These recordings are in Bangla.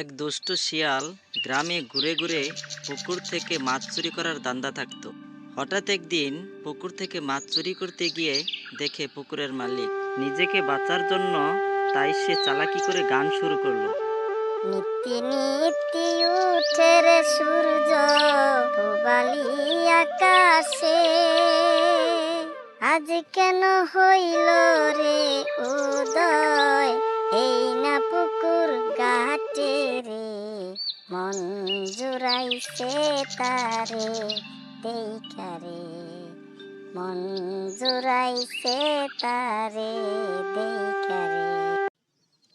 এক দুষ্ট শিয়াল গ্রামে ঘুরে ঘুরে পুকুর থেকে মাছ চুরি করার দান্দা থাকতো। হঠাৎ একদিন পুকুর থেকে মাছ চুরি করতে গিয়ে দেখে পুকুরের মালিক, নিজেকে বাঁচার জন্য তাই সে চালাকি করে গান শুরু করল। নিত্যি নিত্যি উঠে রে সূর্য বালি আকাশে। আজ কেন হইল রে উদয়? মন জুড়াইছে তারে দেখারে মন জুড়াইছে তারে দেখারে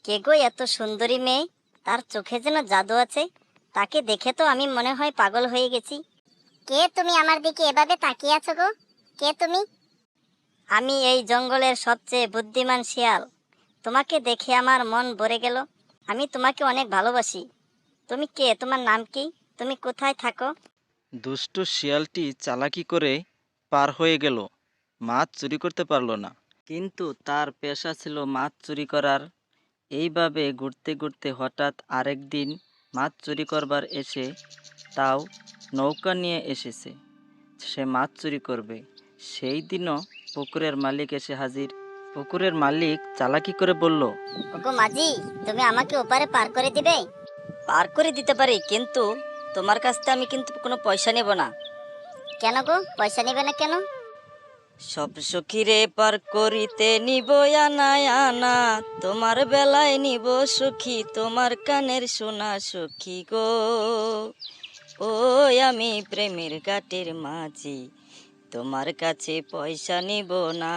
কে গো এত সুন্দরী মেয়ে? তার চোখে যেন জাদু আছে। তাকে দেখে তো আমি মনে হয় পাগল হয়ে গেছি। কে তুমি আমার দিকে এভাবে তাকিয়ে আছো গো? কে তুমি? আমি এই জঙ্গলের সবচেয়ে বুদ্ধিমান শিয়াল। তোমাকে দেখে আমার মন ভরে গেল। আমি তোমাকে অনেক ভালোবাসি। তুমি কে? তোমার নাম কি? তুমি কোথায় থাকো? দুষ্ট শিয়ালটি চালাকি করে পার হয়ে গেল। মাছ চুরি করতে পারল না। কিন্তু তার পেশা ছিল মাছ চুরি করার। এইভাবে ঘুরতে ঘুরতে হঠাৎ আরেক দিন মাছ চুরি করবার এসে তাও নৌকা নিয়ে এসেছে। সে মাছ চুরি করবে। সেই দিনও পুকুরের মালিক এসে হাজির। পুকুরের মালিক চালাকি করে বলল ওগো মাঝি তুমি আমাকে ওপারে পার করে দিবে? পার করে দিতে পারি কিন্তু তোমার কাছ থেকে আমি কিন্তু কোনো পয়সা নেব না। কেন গো? পয়সা নেবে না কেন? সব সখীরে পার করিতে নিব আনা আনা তোমার বেলায় নিব সখী তোমার কানের সোনা সখী গো। ও আমি প্রেমের ঘাটের মাঝি তোমার কাছে পয়সা নিব না।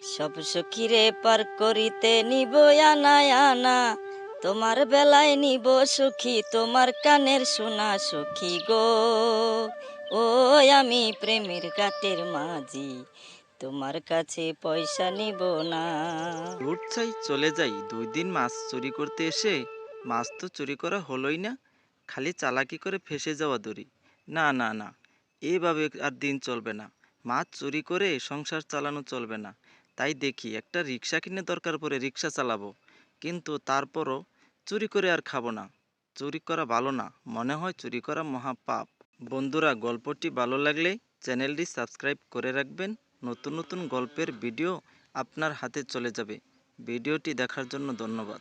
সব সখীরে পার করিতে নিব আনা আনা তোমার বেলায় নিব সখী, তোমার কানের সোনা সখী গো। ও আমি প্রেমের ঘাটের মাঝি, তোমার কাছে পয়সা নিব না। রুট চাই চলে যাই, দুই দিন মাছ চুরি করতে এসে, মাছ তো চুরি করা হলোই না, খালি চালাকি করে ফেসে যাওয়া দড়ি। না না না, এভাবে আর দিন চলবে না। মাছ চুরি করে সংসার চালানো চলবে না। তাই দেখি একটা রিক্সা কিনে দরকার পড়ে, রিক্সা চালাবো। কিন্তু তারপরও চুরি করে আর খাব না। চুরি করা ভালো না। মনে হয় চুরি করা মহাপাপ বন্ধুরা, গল্পটি ভালো লাগলে চ্যানেলটি সাবস্ক্রাইব করে রাখবেন। নতুন নতুন গল্পের ভিডিও আপনার হাতে চলে যাবে। ভিডিওটি দেখার জন্য ধন্যবাদ।